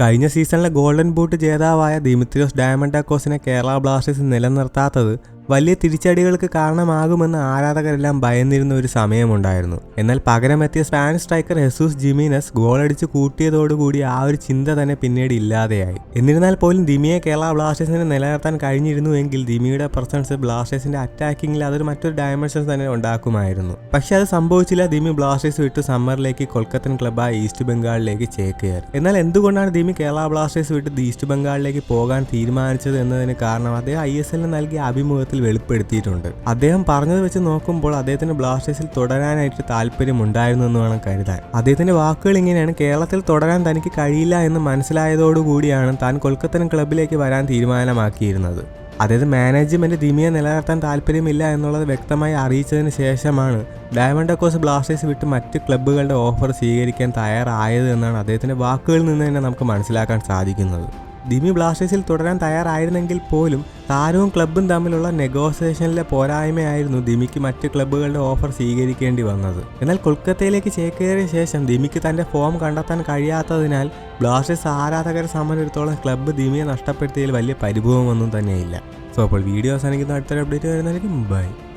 കഴിഞ്ഞ സീസണിലെ golden boot ജേതാവായ ദിമിത്രിയോസ് ഡയമണ്ടാക്കോസിനെ കേരള ബ്ലാസ്റ്റേഴ്സ് നിലനിർത്താത്തത് വലിയ തിരിച്ചടികൾക്ക് കാരണമാകുമെന്ന് ആരാധകരെല്ലാം ഭയന്നിരുന്ന ഒരു സമയമുണ്ടായിരുന്നു. എന്നാൽ പകരമെത്തിയ സ്പാനിഷ് സ്ട്രൈക്കർ ഹെസൂസ് ജിമീനസ് ഗോളടിച്ച് കൂട്ടിയതോടുകൂടി ആ ഒരു ചിന്ത തന്നെ പിന്നീട് ഇല്ലാതെയായി. എന്നിരുന്നാൽ പോലും ദിമിയെ കേരള ബ്ലാസ്റ്റേഴ്സിനെ നിലനിർത്താൻ കഴിഞ്ഞിരുന്നുവെങ്കിൽ ദിമിയുടെ പ്രസൻസ് ബ്ലാസ്റ്റേഴ്സിന്റെ അറ്റാക്കിങ്ങിൽ അതൊരു മറ്റൊരു ഡയമെൻഷൻ തന്നെ ഉണ്ടാക്കുമായിരുന്നു. പക്ഷെ അത് സംഭവിച്ചില്ല. ദിമി ബ്ലാസ്റ്റേഴ്സ് വിട്ട് സമ്മറിലേക്ക് കൊൽക്കത്തൻ ക്ലബായ ഈസ്റ്റ് ബംഗാളിലേക്ക് ചേക്കേറി. എന്നാൽ എന്തുകൊണ്ടാണ് ദിമി കേരള ബ്ലാസ്റ്റേഴ്സ് വിട്ട് ഈസ്റ്റ് ബംഗാളിലേക്ക് പോകാൻ തീരുമാനിച്ചത് എന്നതിന് കാരണം അദ്ദേഹം ഐ എസ് എല്ലിന് നൽകിയ അഭിമുഖത്തിൽ വെളിപ്പെടുത്തിയിട്ടുണ്ട്. അദ്ദേഹം പറഞ്ഞത് വെച്ച് നോക്കുമ്പോൾ അദ്ദേഹത്തിന് ബ്ലാസ്റ്റേഴ്സിൽ തുടരാനായിട്ട് താല്പര്യമുണ്ടായിരുന്നു എന്ന് വേണം കരുതാൻ. അദ്ദേഹത്തിന്റെ വാക്കുകൾ ഇങ്ങനെയാണ് കേരളത്തിൽ തുടരാൻ തനിക്ക് കഴിയില്ല എന്ന് മനസ്സിലായതോടുകൂടിയാണ് താൻ കൊൽക്കത്തൻ ക്ലബിലേക്ക് വരാൻ തീരുമാനമാക്കിയിരുന്നത്. അതായത് മാനേജ്മെന്റ് ദിമിയെ നിലനിർത്താൻ താല്പര്യമില്ല എന്നുള്ളത് വ്യക്തമായി അറിയിച്ചതിന് ശേഷമാണ് ഡയമണ്ട് അക്കോസ് ബ്ലാസ്റ്റേഴ്സ് വിട്ട് മറ്റ് ക്ലബ്ബുകളുടെ ഓഫർ സ്വീകരിക്കാൻ തയ്യാറായത് എന്നാണ് അദ്ദേഹത്തിന്റെ വാക്കുകളിൽ നിന്ന് തന്നെ നമുക്ക് മനസ്സിലാക്കാൻ സാധിക്കുന്നത്. ദിമി ബ്ലാസ്റ്റേഴ്സിൽ തുടരാൻ തയ്യാറായിരുന്നെങ്കിൽ പോലും താരവും ക്ലബും തമ്മിലുള്ള നെഗോസിയേഷനിലെ പോരായ്മയായിരുന്നു ദിമിക്ക് മറ്റ് ക്ലബ്ബുകളുടെ ഓഫർ സ്വീകരിക്കേണ്ടി വന്നത്. എന്നാൽ കൊൽക്കത്തയിലേക്ക് ചേക്കേറിയ ശേഷം ദിമിക്ക് തന്റെ ഫോം കണ്ടെത്താൻ കഴിയാത്തതിനാൽ ബ്ലാസ്റ്റേഴ്സ് ആരാധകരെ സംബന്ധിച്ചിടത്തോളം ക്ലബ്ബ് ദിമിയെ നഷ്ടപ്പെടുത്തിയതിൽ വലിയ പരിഭവമൊന്നും തന്നെയില്ല. സോ അപ്പോൾ വീഡിയോ അവസാനിക്കുന്ന അടുത്തൊരു അപ്ഡേറ്റ് വരുന്നതായിരിക്കും. ബൈ.